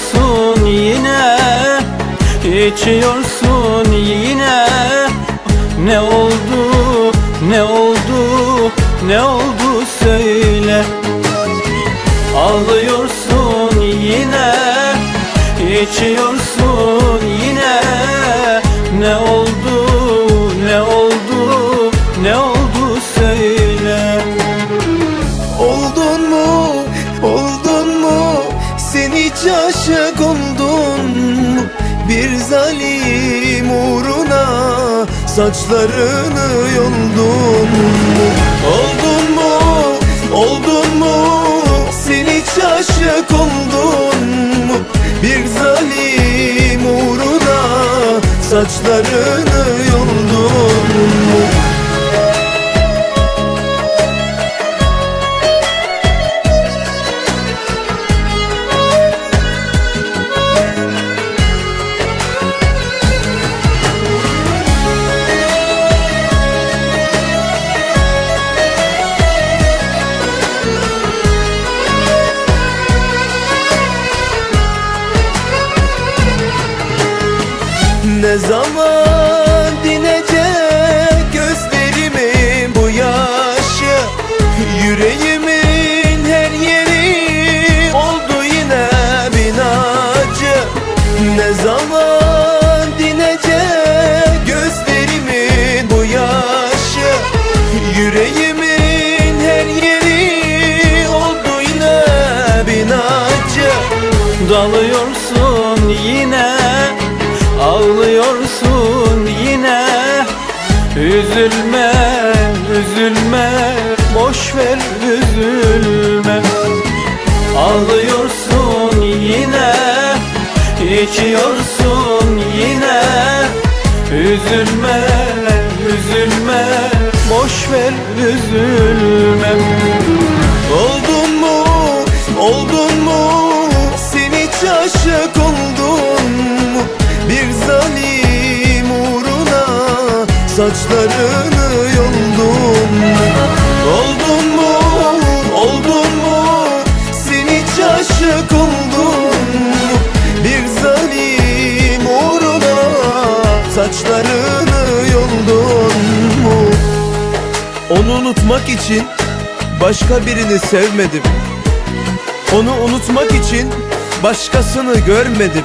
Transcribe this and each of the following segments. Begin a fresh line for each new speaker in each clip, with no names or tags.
Ağlıyorsun yine içiyorsun yine. Ne oldu ne oldu ne oldu söyle. Ağlıyorsun yine içiyorsun
hiç aşık oldun? Bir zalim uğruna saçlarını yoldun? Oldun mu, oldun mu? Sen hiç aşık oldun? Bir zalim uğruna saçlarını Ne zaman dinecek gözlerimin bu yaşı. Yüreğimin her yeri oldu yine binacı. Ne zaman dinecek gözlerimin bu yaşı. Yüreğimin her yeri oldu yine binacı.
Dalıyorsun yine Ağlıyorsun yine. Üzülme, üzülme. Boş ver üzülme. Ağlıyorsun yine. İçiyorsun yine. Üzülme, üzülme. Boş ver üzülme
saçlarını yoldun mu? Oldun mu, oldun mu? Sen hiç aşık oldun? Bir zalim uğruna saçlarını yoldun mu? Onu unutmak için başka birini sevmedim Onu unutmak için başkasını görmedim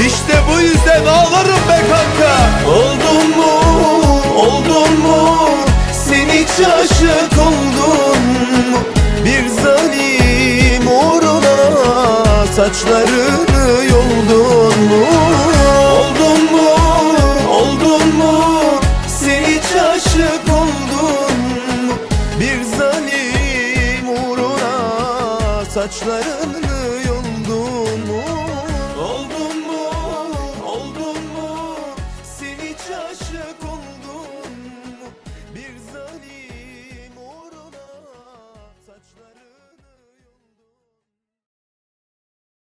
işte bu yüzden ağlarım be kanka. Oldun mu, oldun mu? Sen hiç aşık oldun mu? Bir zalim uğruna Saçlarını yoldun mu? Oldun mu, oldun mu? Sen hiç aşık oldun mu? Bir zalim uğruna Saçlarını